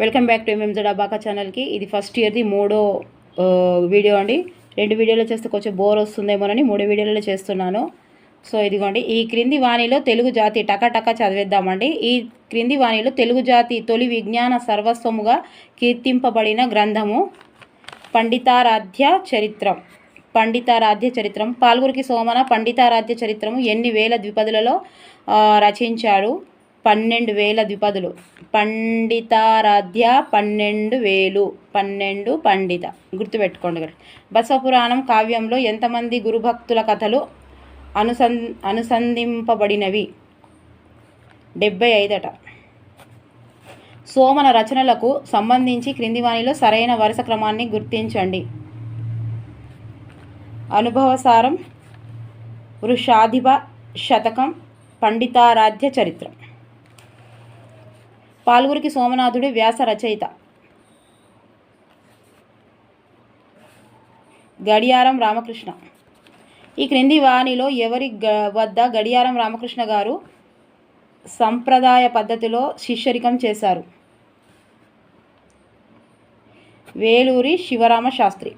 Welcome back to MMZ అబాకా ఛానల్కి ఇది ఫస్ట్ ఇయర్ది మూడో వీడియో అండి. రెండు వీడియోలు చేస్తే కొంచెం బోర్ వస్తుందేమోనని మూడు వీడియోలలో చేస్తున్నాను. సో ఇదిగోండి ఈ క్రింది వాణిలో తెలుగు జాతి టకాటకా చదివేద్దామండి. ఈ క్రింది వాణిలో తెలుగు జాతి తొలి విజ్ఞాన సర్వస్వముగా కీర్తింపబడిన గ్రంథము పండితారాధ్య చరిత్రం. పండితారాధ్య చరిత్రం. పాల్గురికి సోమన పండితారాధ్య చరిత్రము ఎన్ని వేల ద్విపదులలో రచించాడు? పన్నెండు వేల ద్విపదులు. పండితారాధ్య పన్నెండు వేలు. పన్నెండు పండిత. గుర్తుపెట్టుకోండి ఇక్కడ బసవపురాణం కావ్యంలో ఎంతమంది గురుభక్తుల కథలు అనుసం అనుసంధింపబడినవి? డెబ్బై ఐదట. సోమన రచనలకు సంబంధించి క్రింది వాణిలో సరైన వరుస క్రమాన్ని గుర్తించండి. అనుభవసారం వృషాధిప శతకం పండితారాధ్య చరిత్రం. పాల్గురికి సోమనాథుడి వ్యాస రచయిత. గడియారం రామకృష్ణ. ఈ క్రింది వాణిలో ఎవరి గ వద్ద గడియారం రామకృష్ణ గారు సంప్రదాయ పద్ధతిలో శిష్యరికం చేశారు. వేలూరి శివరామ శాస్త్రి.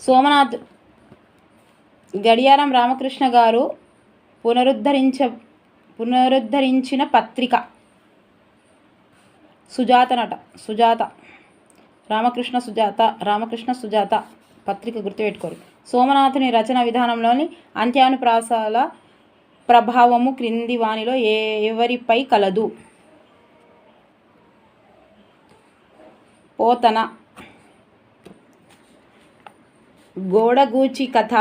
సోమనాథ్ గడియారం రామకృష్ణ గారు పునరుద్ధరించ పునరుద్ధరించిన పత్రిక. సుజాత నట సుజాత. రామకృష్ణ సుజాత రామకృష్ణ సుజాత పత్రిక గుర్తుపెట్టుకోరు. సోమనాథుని రచన విధానంలోని అంత్యానుప్రాసాల ప్రభావము క్రింది వానిలో ఏ ఎవరిపై కలదు? పోతన. గోడగూచి కథ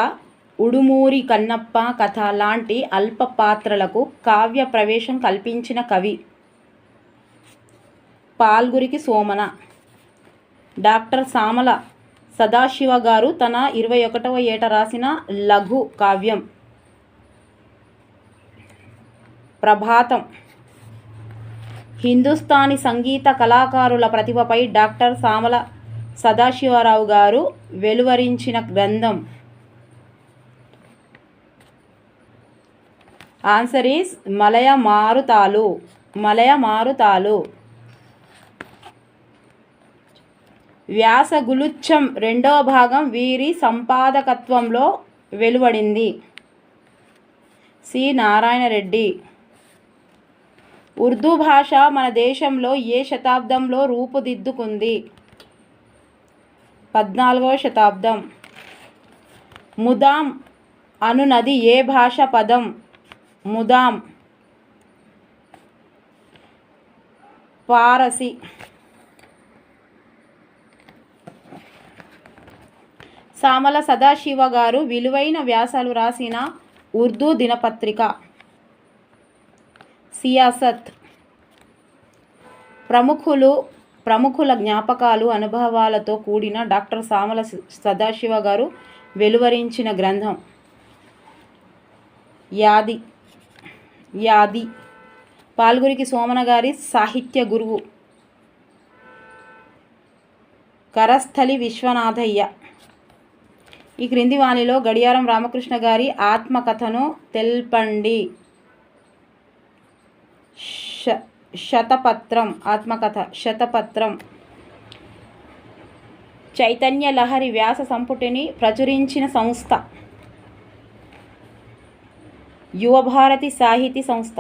ఉడుమూరి కన్నప్ప కథ లాంటి అల్ప పాత్రలకు కావ్య ప్రవేశం కల్పించిన కవి పాల్గురికి సోమన. డాక్టర్ సామల సదాశివ గారు తన ఇరవై ఒకటవ ఏట రాసిన లఘు కావ్యం. ప్రభాతం. హిందుస్థానీ సంగీత కళాకారుల ప్రతిభపై డాక్టర్ సామల సదాశివరావు గారు వెలువరించిన గ్రంథం. ఆన్సర్ ఈస్ మలయ మారుతాలు మలయ మారుతాలు వ్యాసగులుచ్చం రెండవ భాగం వీరి సంపాదకత్వంలో వెలువడింది. సి. నారాయణ రెడ్డి ఉర్దూ భాష మన దేశంలో ఏ శతాబ్దంలో రూపుదిద్దుకుంది? పద్నాలుగవ శతాబ్దం. ముదాం అనునది ఏ భాష పదం? ముదాం. పారసి. సామల సదాశివ గారు విలువైన వ్యాసాలు రాసిన ఉర్దూ దినపత్రిక. సియాసత్. ప్రముఖులు ప్రముఖుల జ్ఞాపకాలు అనుభవాలతో కూడిన డాక్టర్ సామల సదాశివ గారు వెలువరించిన గ్రంథం. యాది. యాది. పాల్గురికి సోమన గారి సాహిత్య గురువు. కరస్థలి విశ్వనాథయ్య. ఈ క్రింది వాణిలో గడియారం రామకృష్ణ గారి ఆత్మకథను తెల్పండి. శతపత్రం ఆత్మకథ శతపత్రం. చైతన్య లహరి వ్యాస సంపుటిని ప్రచురించిన సంస్థ. యువభారతి సాహితీ సంస్థ.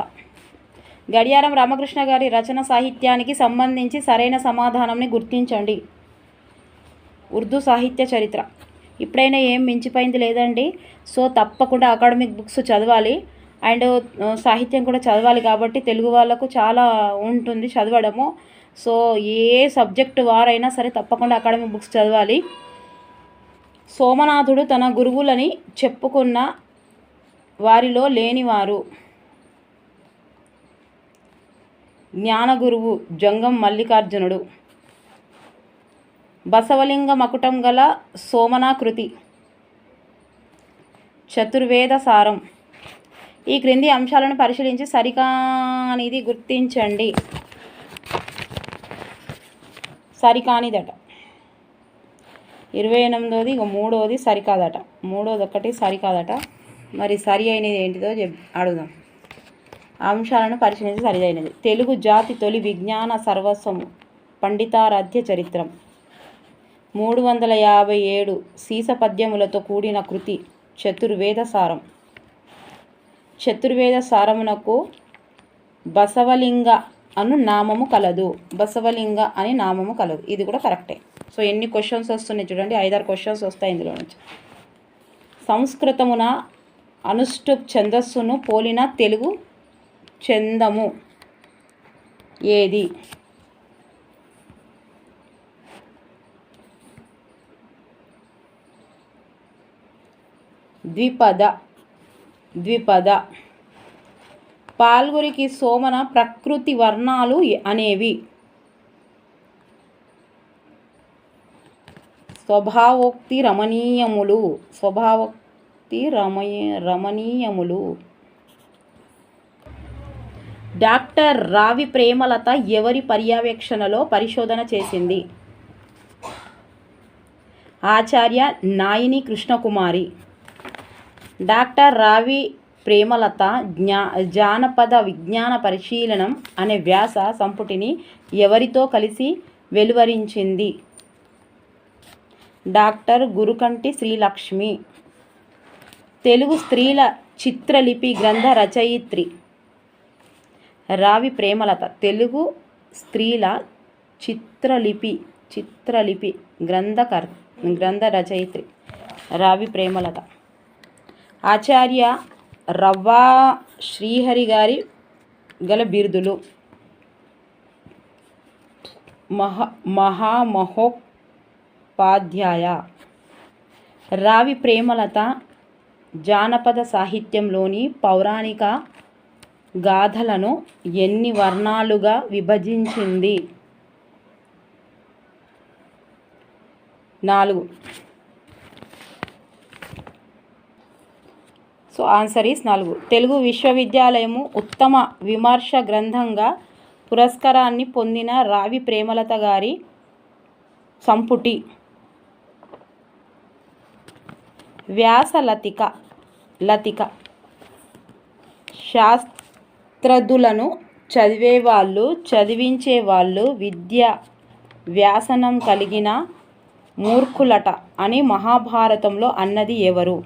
గడియారం రామకృష్ణ గారి రచన సాహిత్యానికి సంబంధించి సరైన సమాధానంని గుర్తించండి. ఉర్దూ సాహిత్య చరిత్ర. ఇప్పుడైనా ఏం మించిపోయింది లేదండి. సో తప్పకుండా అకాడమిక్ బుక్స్ చదవాలి. అండ్ సాహిత్యం కూడా చదవాలి కాబట్టి తెలుగు వాళ్ళకు చాలా ఉంటుంది చదవడము. సో ఏ సబ్జెక్టు వారైనా సరే తప్పకుండా అకాడమిక్ బుక్స్ చదవాలి. సోమనాథుడు తన గురువులని చెప్పుకున్న వారిలో లేనివారు. జ్ఞానగురువు జంగం మల్లికార్జునుడు. బసవలింగ మకుటం గల సోమనాకృతి. చతుర్వేద సారం. ఈ క్రింది అంశాలను పరిశీలించి సరికానిది గుర్తించండి. సరికానిదట. ఇరవై ఎనిమిదోది ఇక మూడోది సరికాదట. మూడోది ఒకటి సరికాదట. మరి సరి అయినది ఏంటిదో చెప్ అడుగుదాం. అంశాలను పరిశీలించి సరిదైనది తెలుగు జాతి తొలి విజ్ఞాన సర్వస్వము పండితారాధ్య చరిత్రం. మూడు వందల యాభై ఏడు సీస పద్యములతో కూడిన కృతి చతుర్వేద సారం. చతుర్వేద సారమునకు బసవలింగ అను నామము కలదు. బసవలింగ అని నామము కలదు. ఇది కూడా కరెక్టే. సో ఎన్ని క్వశ్చన్స్ వస్తున్నాయి చూడండి. ఐదారు క్వశ్చన్స్ వస్తాయి ఇందులో నుంచి. సంస్కృతమున అనుష్టుప్ ఛందస్సును పోలిన తెలుగు చందము ఏది? ద్విపద ద్విపద. పాల్గురికి సోమన ప్రకృతి వర్ణాలు అనేవి. స్వభావోక్తి రమణీయములు. భక్తి రమయ రమణీయములు. డాక్టర్ రావి ప్రేమలత ఎవరి పర్యవేక్షణలో పరిశోధన చేసింది? ఆచార్య నాయిని కృష్ణకుమారి. డాక్టర్ రావి ప్రేమలత జ్ఞా జానపద విజ్ఞాన పరిశీలనం అనే వ్యాస సంపుటిని ఎవరితో కలిసి వెలువరించింది? డాక్టర్ గురుకంటి శ్రీలక్ష్మి. తెలుగు స్త్రీల చిత్రలిపి గ్రంథ రచయిత్రి. రావి ప్రేమలత. తెలుగు స్త్రీల చిత్రలిపి చిత్రలిపి గ్రంథకర్ గ్రంథ రచయిత్రి. రావి ప్రేమలత. ఆచార్య రవ్వా శ్రీహరి గారి గల బిరుదులు. మహా మహామహోపాధ్యాయ. రావి ప్రేమలత జానపద సాహిత్యంలోని పౌరాణిక గాథలను ఎన్ని వర్ణాలుగా విభజించింది? నాలుగు. సో ఆన్సర్ ఈస్ నాలుగు. తెలుగు విశ్వవిద్యాలయము ఉత్తమ విమర్శ గ్రంథంగా పురస్కారాన్ని పొందిన రావి ప్రేమలత గారి సంపుటి. వ్యాసలతిక లతిక. శాస్త్రదులను చదివేవాళ్ళు చదివించేవాళ్ళు విద్య వ్యాసనం కలిగిన మూర్ఖులట అని మహాభారతంలో అన్నది ఎవరు?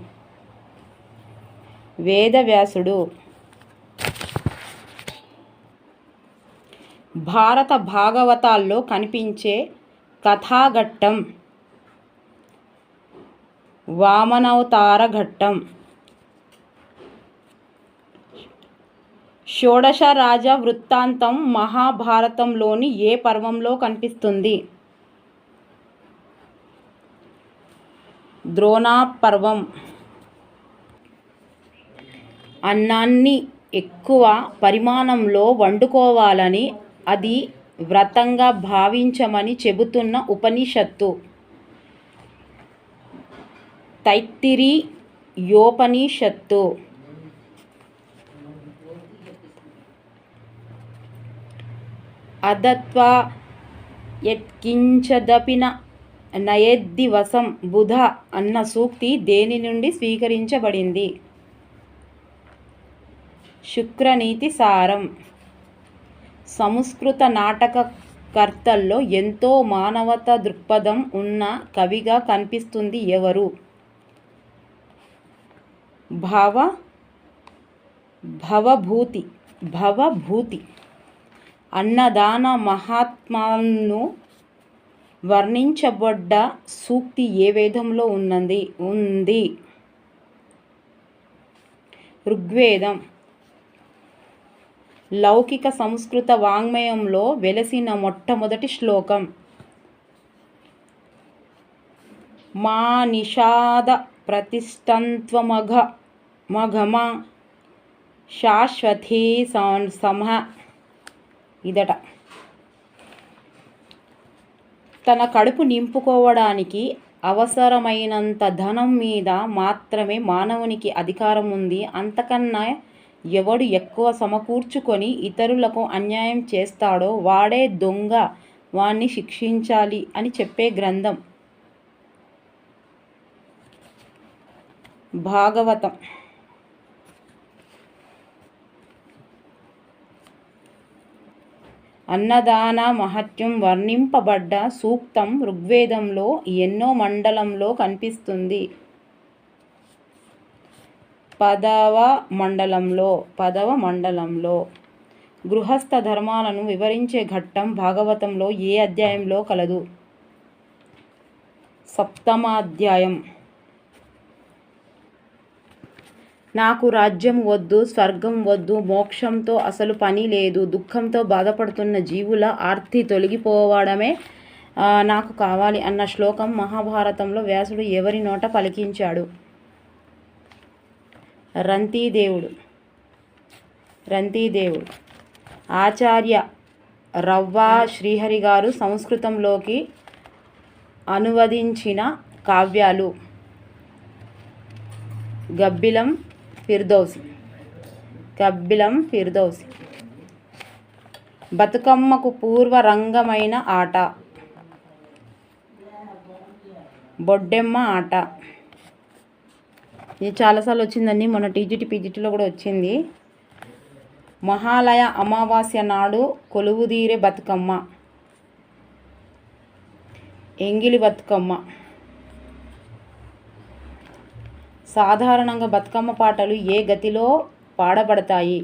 వేదవ్యాసుడు. భారత భాగవతాల్లో కనిపించే కథాఘట్టం వామనవతార ఘట్టం షోడశ రాజ వృత్తాంతం మహాభారతంలోని ఏ పర్వంలో కనిపిస్తుంది? ద్రోణాపర్వం. అన్నాన్ని ఎక్కువ పరిమాణంలో వండుకోవాలని అది వ్రతంగా భావించమని చెబుతున్న ఉపనిషత్తు. తైత్తిరి యోపనిషత్తు. అదత్వా యత్కించదపిన నయద్దివసం బుధ అన్న సూక్తి దేని నుండి స్వీకరించబడింది? శుక్రనీతి సారం. సంస్కృత నాటకకర్తల్లో ఎంతో మానవత దృక్పథం ఉన్న కవిగా కనిపిస్తుంది ఎవరు? భవ భవభూతి భవభూతి. అన్నదాన మహాత్మాను వర్ణించబడ్డ సూక్తి ఏ వేదంలో ఉన్నది? ఉంది. ఋగ్వేదం. లౌకిక సంస్కృత వాంగ్మయంలో వెలసిన మొట్టమొదటి శ్లోకం. మా నిషాద ప్రతిష్టంత్వమఘ మఘమ శాశ్వతీ సమ ఇదట. తన కడుపు నింపుకోవడానికి అవసరమైనంత ధనం మీద మాత్రమే మానవునికి అధికారం ఉంది. అంతకన్నా ఎవడు ఎక్కువ సమకూర్చుకొని ఇతరులకు అన్యాయం చేస్తాడో వాడే దొంగ వాణ్ణి శిక్షించాలి అని చెప్పే గ్రంథం. భాగవతం. అన్నదాన మహత్యం వర్ణింపబడ్డ సూక్తం ఋగ్వేదంలో ఎన్నో మండలంలో కనిపిస్తుంది. పదవ మండలంలో పదవ మండలంలో గృహస్థ ధర్మాలను వివరించే ఘట్టం భాగవతంలో ఏ అధ్యాయంలో కలదు? సప్తమాధ్యాయం. నాకు రాజ్యం వద్దు స్వర్గం వద్దు మోక్షంతో అసలు పని లేదు దుఃఖంతో బాధపడుతున్న జీవుల ఆర్తి తొలగిపోవడమే నాకు కావాలి అన్న శ్లోకం మహాభారతంలో వ్యాసుడు ఎవరి నోట పలికించాడు? రంతీదేవుడు. రంతీదేవుడు. ఆచార్య రవ్వ శ్రీహరి గారు సంస్కృతంలోకి అనువదించిన కావ్యాలు. గబ్బిలం ఫిర్దౌసి. కబ్బిలం ఫిర్దౌసి. బతుకమ్మకు పూర్వరంగమైన ఆట. బొడ్డెమ్మ ఆట. ఇది చాలాసార్లు వచ్చిందండి. మొన్న టీజీటీ పీజీటీలో కూడా వచ్చింది. మహాలయ అమావాస్య నాడు కొలువుదీరే బతుకమ్మ. ఎంగిలి బతుకమ్మ. సాధారణంగా బతుకమ్మ పాటలు ఏ గతిలో పాడబడతాయి?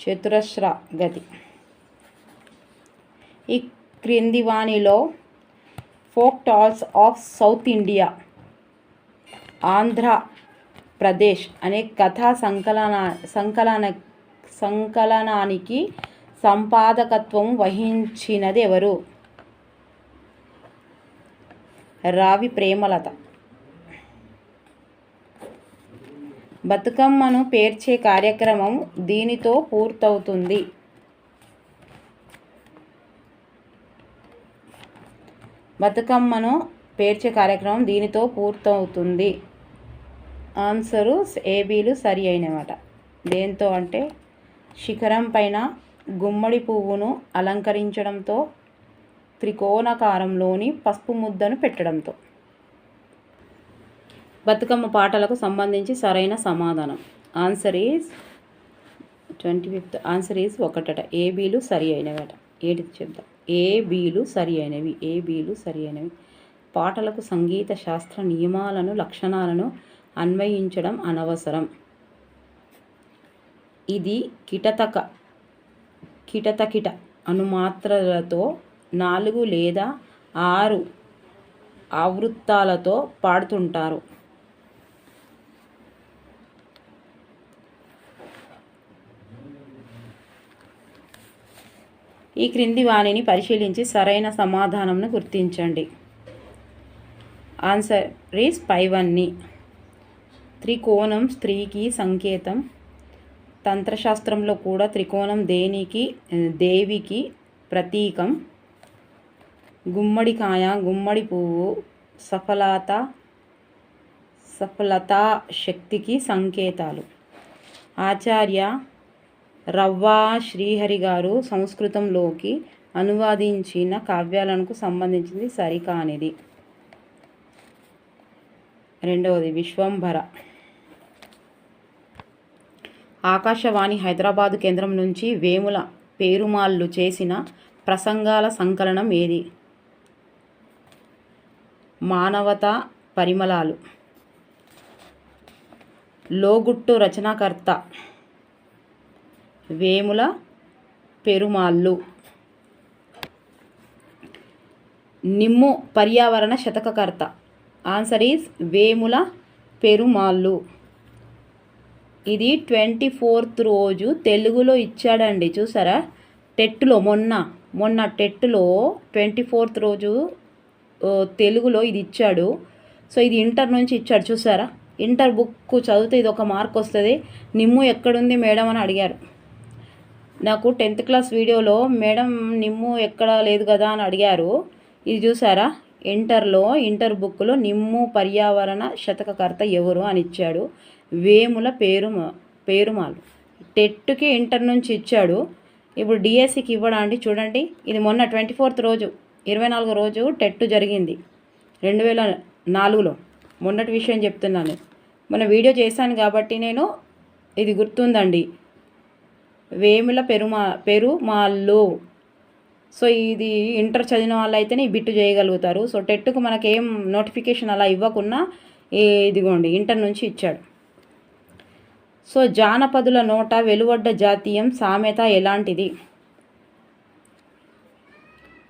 చతురస్ర గతి. ఈ క్రింది వాణిలో folk tales of South India Andhra Pradesh అనే కథా సంకలన సంకలన సంకలనానికి సంపాదకత్వం వహించినది ఎవరు రావి ప్రేమలత. బతుకమ్మను పేర్చే కార్యక్రమం దీనితో పూర్తవుతుంది. బతుకమ్మను పేర్చే కార్యక్రమం దీనితో పూర్తవుతుంది. ఆన్సరు ఏబీలు సరి అయినమాట. దేంతో అంటే శిఖరం పైన గుమ్మడి పువ్వును అలంకరించడంతో త్రికోణాకారంలోని పసుపు ముద్దను పెట్టడంతో. బతుకమ్మ పాటలకు సంబంధించి సరైన సమాధానం. Answer is twenty fifth. Answer is ఒకటట. ఏబీలు సరి అయినవట. ఏడిది చెప్దాం? ఏబీలు సరి అయినవి. ఏబీలు సరి అయినవి. పాటలకు సంగీత శాస్త్ర నియమాలను లక్షణాలను అన్వయించడం అనవసరం. ఇది కిటతక కిటతకిట అనుమాత్రలతో నాలుగు లేదా ఆరు ఆవృత్తాలతో పాడుతుంటారు. ఈ క్రింది వాణిని పరిశీలించి సరైన సమాధానంను గుర్తించండి. ఆన్సర్ రీస్ పైవన్ని. త్రికోణం స్త్రీకి సంకేతం. తంత్రశాస్త్రంలో కూడా త్రికోణం దేనికి దేవికి ప్రతీకం. గుమ్మడికాయ గుమ్మడి పువ్వు సఫలత సఫలతా శక్తికి సంకేతాలు. ఆచార్య రవ్వా శ్రీహరి గారు సంస్కృతంలోకి అనువాదించిన కావ్యాలకు సంబంధించింది సరికానిది. రెండవది విశ్వంభర. ఆకాశవాణి హైదరాబాదు కేంద్రం నుంచి వేముల పేరుమాళ్ళు చేసిన ప్రసంగాల సంకలనం ఏది? మానవతా పరిమళాలు. లోగుట్టు రచనాకర్త వేముల పెరుమాళ్ళు. నిమ్ము పర్యావరణ శతకకర్త. ఆన్సర్ ఈజ్ వేముల పెరుమాళ్ళు. ఇది ట్వంటీ ఫోర్త్ రోజు తెలుగులో ఇచ్చాడండి చూసారా? టెట్లో మొన్న మొన్న టెట్లో ట్వంటీ ఫోర్త్ రోజు తెలుగులో ఇది ఇచ్చాడు. సో ఇది ఇంటర్ నుంచి ఇచ్చాడు చూసారా? ఇంటర్ బుక్ చదివితే ఇది ఒక మార్క్ వస్తుంది. నిమ్ము ఎక్కడుంది మేడం అని అడిగారు. నాకు టెన్త్ క్లాస్ వీడియోలో మేడం నిమ్ము ఎక్కడ లేదు కదా అని అడిగారు. ఇది చూసారా? ఇంటర్లో ఇంటర్ బుక్లో నిమ్ము పర్యావరణ శతకకర్త ఎవరు అని ఇచ్చాడు. వేముల పేరు పేరుమాలు. టెట్కి ఇంటర్ నుంచి ఇచ్చాడు. ఇప్పుడు డిఎస్సికి ఇవ్వడానికి చూడండి. ఇది మొన్న ట్వంటీ ఫోర్త్ రోజు. ఇరవై నాలుగో రోజు టెట్ జరిగింది. రెండు వేల నాలుగులో. మొన్నటి విషయం చెప్తున్నాను. మొన్న వీడియో చేశాను కాబట్టి నేను ఇది గుర్తుందండి. వేముల పెరుమా పెరుమాళ్ళు సో ఇది ఇంటర్ చదివిన వాళ్ళు అయితేనే ఈ బిట్టు చేయగలుగుతారు. సో టెట్కు మనకేం నోటిఫికేషన్ అలా ఇవ్వకున్నా ఇదిగోండి ఇంటర్ నుంచి ఇచ్చాడు. సో జానపదుల నోట వెలువడ్డ జాతీయం సామెత ఎలాంటిది?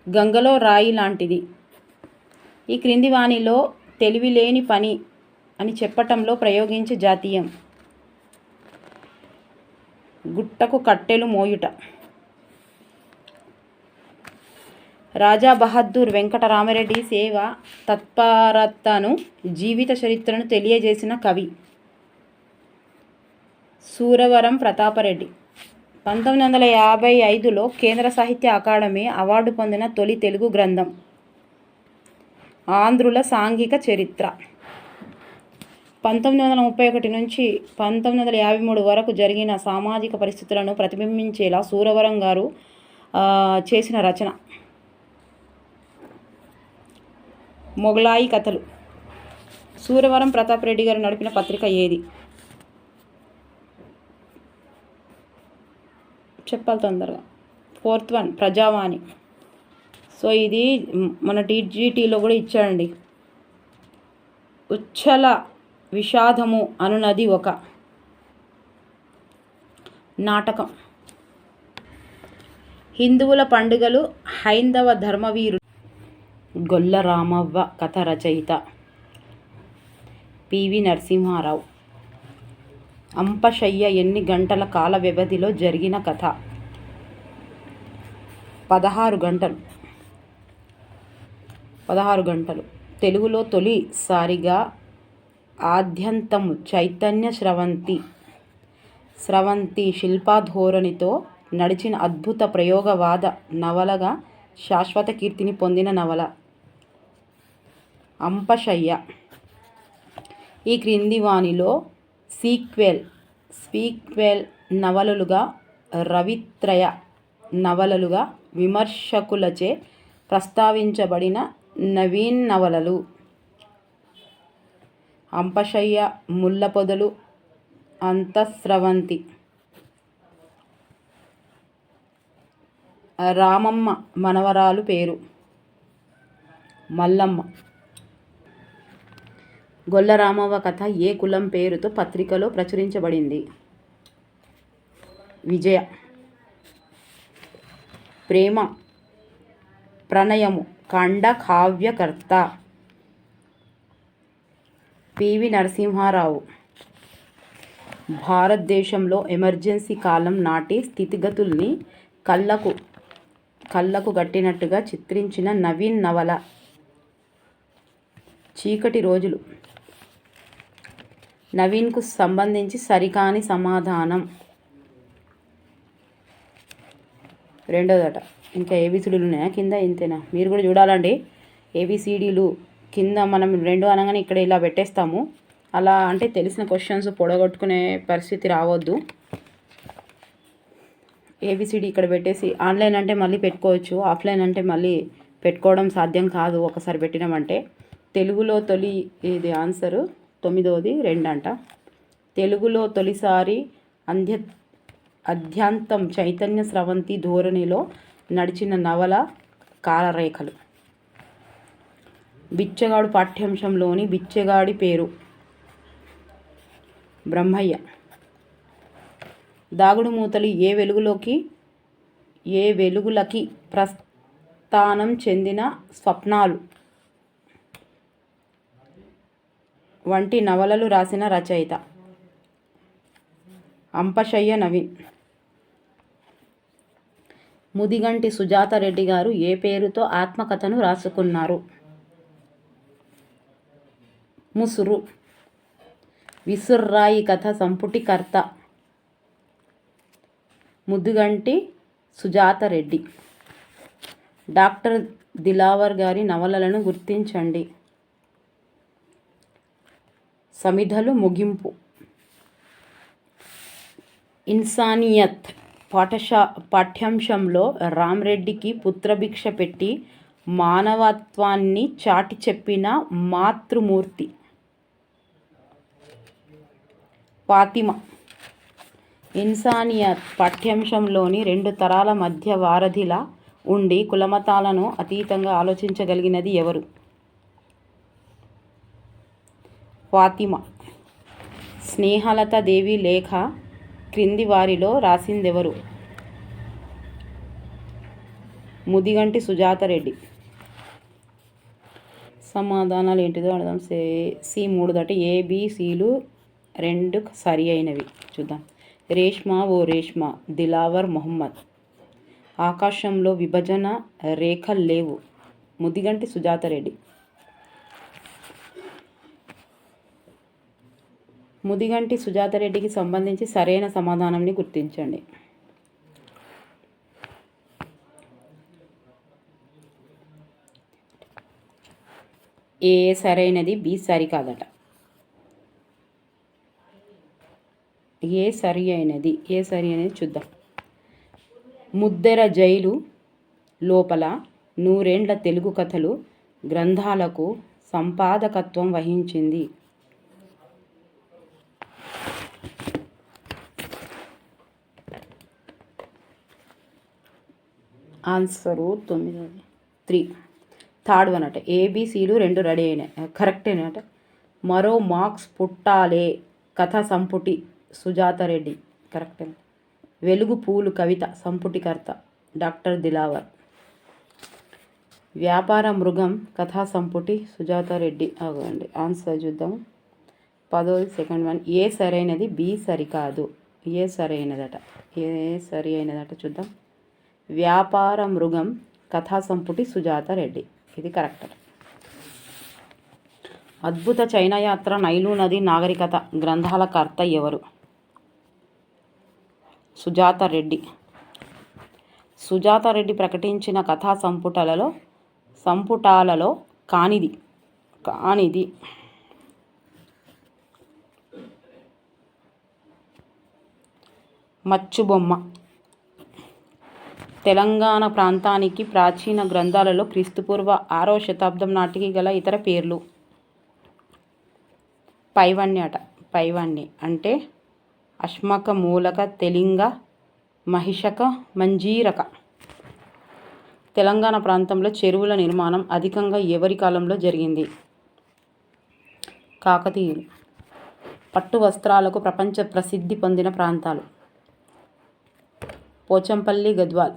గంగలో రాయి లాంటిది. ఈ క్రింది వాణిలో తెలివిలేని పని అని చెప్పటంలో ప్రయోగించే జాతీయం. గుట్టకు కట్టెలు మోయుట. రాజా బహద్దూర్ వెంకటరామరెడ్డి సేవ తత్పరతను జీవిత చరిత్రను తెలియజేసిన కవి. సూరవరం ప్రతాపరెడ్డి. పంతొమ్మిది వందల యాభై ఐదులో కేంద్ర సాహిత్య అకాడమీ అవార్డు పొందిన తొలి తెలుగు గ్రంథం. ఆంధ్రుల సాంఘిక చరిత్ర. పంతొమ్మిది వందల ముప్పై ఒకటి నుంచి పంతొమ్మిది వందల యాభై మూడు వరకు జరిగిన సామాజిక పరిస్థితులను ప్రతిబింబించేలా సూరవరం గారు చేసిన రచన. మొగలాయి కథలు. సూరవరం ప్రతాప్ రెడ్డి గారు నడిపిన పత్రిక ఏది? చెప్పాలి తొందరగా. ఫోర్త్ వన్ ప్రజావాణి. సో ఇది మన టీజీటీలో కూడా ఇచ్చాడండి. ఉచ్చల విషాదము అనునది ఒక నాటకం. హిందువుల పండుగలు హైందవ ధర్మవీరు గొల్ల రామవ్వ కథ రచయిత పివి నరసింహారావు. అంపశయ్య ఎన్ని గంటల కాల వ్యవధిలో జరిగిన కథ? పదహారు గంటలు. పదహారు గంటలు. తెలుగులో తొలిసారిగా ఆద్యంతము చైతన్య స్రవంతి. స్రవంతి శిల్పాధోరణితో నడిచిన అద్భుత ప్రయోగవాద నవలగా శాశ్వత కీర్తిని పొందిన నవల. అంపశయ్య. ఈ క్రింది వాణిలో సీక్వెల్ స్పీక్వెల్ నవలలుగా రవిత్రయ నవలలుగా విమర్శకులచే ప్రస్తావించబడిన నవీన్ నవలలు. అంపశయ్య ముల్లపొదలు అంతఃస్రవంతి. రామమ్మ మనవరాలు పేరు. మల్లమ్మ. గొల్లరామవ్వ కథ ఏ కులం పేరుతో పత్రికలో ప్రచురించబడింది? విజయ. ప్రేమ. ప్రణయము. ఖండ కావ్యకర్త. పివి నరసింహారావు. భారతదేశంలో ఎమర్జెన్సీ కాలం నాటి స్థితిగతుల్ని కళ్ళకు కళ్ళకు గట్టినట్టుగా చిత్రించిన నవీన్ నవల. చీకటి రోజులు. నవీన్కు సంబంధించి సరికాని సమాధానం. రెండోదట ఇంకా ఏబిసిడీలు ఉన్నాయా? కింద ఇంతేనా? మీరు కూడా చూడాలండి. ఏబిసిడీలు కింద మనం రెండు అనగానే ఇక్కడ ఇలా పెట్టేస్తాము. అలా అంటే తెలిసిన క్వశ్చన్స్ పొడగొట్టుకునే పరిస్థితి రావద్దు. ఏబిసిడి ఇక్కడ పెట్టేసి ఆన్లైన్ అంటే మళ్ళీ పెట్టుకోవచ్చు ఆఫ్లైన్ అంటే మళ్ళీ పెట్టుకోవడం సాధ్యం కాదు ఒకసారి పెట్టినామంటే. తెలుగులో తొలి ఇది ఆన్సరు. తొమ్మిదవది రెండంట. తెలుగులో తొలిసారి అంధ్య అధ్యాంతం చైతన్య స్రవంతి ధోరణిలో నడిచిన నవల కాలరేఖలు. బిచ్చగాడు పాఠ్యాంశంలోని బిచ్చగాడి పేరు బ్రహ్మయ్య. దాగుడు మూతలు ఏ వెలుగులోకి ఏ వెలుగులకి ప్రస్థానం చెందిన స్వప్నాలు. వంటి నవలలు రాసిన రచయిత. అంపశయ్య నవీన్. ముదిగంటి సుజాత రెడ్డి గారు ఏ పేరుతో ఆత్మకథను రాసుకున్నారు? ముసురు. విసుర్రాయి కథ సంపుటికర్త. ముద్దుగంటి సుజాత రెడ్డి. డాక్టర్ దిలావర్ గారి నవలలను గుర్తించండి. సమిధలు ముగింపు. ఇన్సానియత్ పాఠశా పాఠ్యాంశంలో రామ్రెడ్డికి పుత్రభిక్ష పెట్టి మానవత్వాన్ని చాటి చెప్పిన మాతృమూర్తి ఫాతిమ. ఇన్సానియత్ పాఠ్యాంశంలోని రెండు తరాల మధ్య వారధిలా ఉండి కులమతాలను అతీతంగా ఆలోచించగలిగినది ఎవరు? ఫాతిమా స్నేహలత దేవి లేఖ క్రింది వారిలో రాసిందెవరు? ముదిగంటి సుజాత రెడ్డి. సమాధానాలు ఏంటిదో అడదాం. సే సి మూడు దాటి ఏబిసిలు రెండు సరి అయినవి. చూద్దాం. రేష్మా ఓ రేష్మా దిలావర్ మొహమ్మద్. ఆకాశంలో విభజన రేఖలు లేవు. ముదిగంటి సుజాత ముదిగంటి సుజాత రెడ్డికి సంబంధించి సరైన సమాధానంని గుర్తించండి. ఏ సరైనది బి సరి కాదట ఏ సరి అయినది ఏ సరి అనేది చూద్దాం. ముద్దెర జైలు లోపల నూరేండ్ల తెలుగు కథలు గ్రంథాలకు సంపాదకత్వం వహించింది ఆన్సరు తొమ్మిది త్రీ. థర్డ్ వన్ అట. ఏబీసీలు రెండు రెడీ అయినాయి. కరెక్టేనట మరో మార్క్స్ పుట్టాలే కథ సంపుటి సుజాత రెడ్డి. కరెక్టే వెలుగు పూలు కవిత సంపుటికర్త డాక్టర్ దిలావర్. వ్యాపార మృగం కథా సంపుటి సుజాత రెడ్డి. అవ్వండి ఆన్సర్ చూద్దాం. పదోది సెకండ్ వన్. ఏ సరైనది? బి సరికాదు. ఏ సరైనదట? ఏ సరి అయినదట చూద్దాం. వ్యాపార మృగం కథా సంపుటి సుజాత రెడ్డి. ఇది కరెక్ట్. అద్భుత చైనా యాత్ర నైలు నది నాగరికత గ్రంథాల కర్త ఎవరు? సుజాత రెడ్డి. సుజాత రెడ్డి ప్రకటించిన కథా సంపుటలలో సంపుటాలలో కానిది కానిది మచ్చుబొమ్మ. తెలంగాణ ప్రాంతానికి ప్రాచీన గ్రంథాలలో క్రీస్తుపూర్వ ఆరో శతాబ్దం నాటికి గల ఇతర పేర్లు. పైవన్య అట. పైవన్య అంటే అశ్మక మూలక తెలింగ మహిషక మంజీరక. తెలంగాణ ప్రాంతంలో చెరువుల నిర్మాణం అధికంగా ఎవరి కాలంలో జరిగింది? కాకతీయులు. పట్టు వస్త్రాలకు ప్రపంచ ప్రసిద్ధి పొందిన ప్రాంతాలు. పోచంపల్లి గద్వాల్.